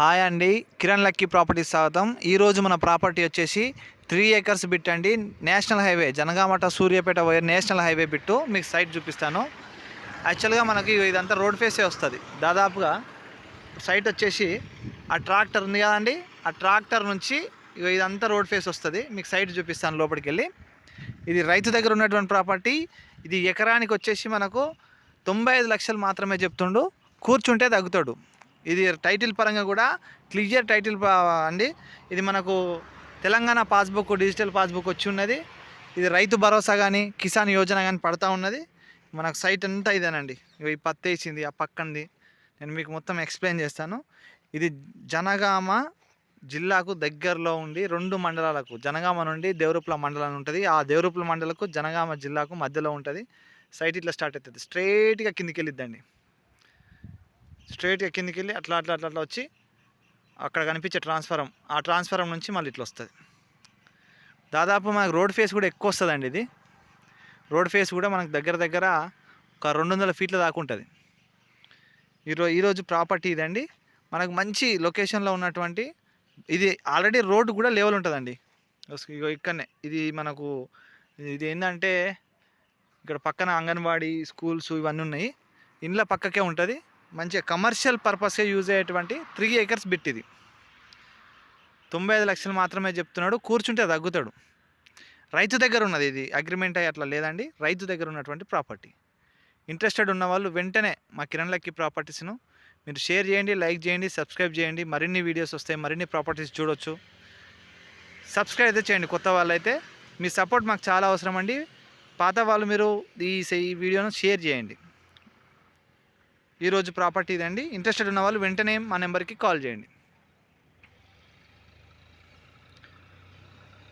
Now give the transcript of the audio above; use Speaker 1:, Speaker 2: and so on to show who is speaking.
Speaker 1: Hi అండి. Kiran lucky properties స్వాగతం. ఈరోజు మన ప్రాపర్టీ వచ్చేసి త్రీ ఏకర్స్ బిట్ అండి. నేషనల్ హైవే జనగామట సూర్యాపేట పోయే నేషనల్ హైవే బిట్టు. మీకు సైట్ చూపిస్తాను. యాక్చువల్గా మనకి ఇదంతా రోడ్ ఫేసే వస్తుంది. దాదాపుగా సైట్ వచ్చేసి ఆ ట్రాక్టర్ ఉంది కదండి. ఆ ట్రాక్టర్ నుంచి ఇగో ఇదంతా రోడ్ ఫేస్ వస్తుంది. మీకు సైట్ చూపిస్తాను లోపలికి వెళ్ళి ఇది రైతు దగ్గర ఉన్నటువంటి ప్రాపర్టీ. ఇది ఎకరానికి వచ్చేసి మనకు తొంభై ఐదు లక్షలు మాత్రమే చెప్తుండు. కూర్చుంటే తగ్గుతాడు. ఇది టైటిల్ పరంగా కూడా క్లియర్ టైటిల్ అండి. ఇది మనకు తెలంగాణ పాస్బుక్ డిజిటల్ పాస్బుక్ వచ్చి ఉన్నది. ఇది రైతు భరోసా కానీ కిసాన్ యోజన కానీ పడతా ఉన్నది. మనకు సైట్ అంతా ఇదేనండి. ఈ పత్తి వేసింది ఆ పక్కంది. నేను మీకు మొత్తం ఎక్స్ప్లెయిన్ చేస్తాను. ఇది జనగామ జిల్లాకు దగ్గరలో ఉండి రెండు మండలాలకు జనగామ నుండి దేవరూపుల మండలం ఉంటుంది. ఆ దేవరూపుల మండలకు జనగామ జిల్లాకు మధ్యలో ఉంటుంది. సైట్ ఇట్లా స్టార్ట్ అవుతుంది స్ట్రైట్గా కిందికి వెళ్ళిద్దండి స్ట్రైట్గా కిందికి వెళ్ళి అట్లా అట్లా అట్లా అట్లా వచ్చి అక్కడ కనిపించే ట్రాన్స్ఫారం. ఆ ట్రాన్స్ఫారం నుంచి మళ్ళీ ఇట్లా వస్తుంది. దాదాపు మనకు రోడ్ ఫేస్ కూడా ఎక్కువ వస్తుందండి ఇది. రోడ్ ఫేస్ కూడా మనకు దగ్గర దగ్గర ఒక రెండు వందల ఫీట్ల దాకా ఉంటుంది. ఈరోజు ఈరోజు ప్రాపర్టీ ఇదండి. మనకు మంచి లొకేషన్లో ఉన్నటువంటి ఇది ఆల్రెడీ రోడ్ కూడా లెవెల్ ఉంటుందండి. ఇగో ఇక్కడనే. ఇది మనకు ఇది ఏంటంటే ఇక్కడ పక్కన అంగన్వాడీ స్కూల్స్ ఇవన్నీ ఉన్నాయి. ఇండ్ల పక్కకే ఉంటుంది. మంచిగా కమర్షియల్ పర్పస్గా యూజ్ అయ్యేటువంటి త్రీ ఏకర్స్ బిట్ ఇది. తొంభై ఐదు లక్షలు మాత్రమే చెప్తున్నాడు కూర్చుంటే తగ్గుతాడు. రైతు దగ్గర ఉన్నది ఇది అగ్రిమెంట్ అయ్యి అట్లా లేదండి. రైతు దగ్గర ఉన్నటువంటి ప్రాపర్టీ ఇంట్రెస్టెడ్ ఉన్న వాళ్ళు వెంటనే మా కిరణ్ లక్కీ ప్రాపర్టీస్ను మీరు షేర్ చేయండి లైక్ చేయండి సబ్స్క్రైబ్ చేయండి. మరిన్ని వీడియోస్ వస్తాయి మరిన్ని ప్రాపర్టీస్ చూడొచ్చు. సబ్స్క్రైబ్ అయితే చేయండి కొత్త వాళ్ళు అయితే మీ సపోర్ట్ మాకు చాలా అవసరం అండి. పాత వాళ్ళు మీరు ఈ ఈ వీడియోను షేర్ చేయండి. ఈరోజు ప్రాపర్టీ ఇదండి ఇంట్రెస్టెడ్ ఉన్న వాళ్ళు వెంటనే మా నెంబర్కి కాల్ చేయండి.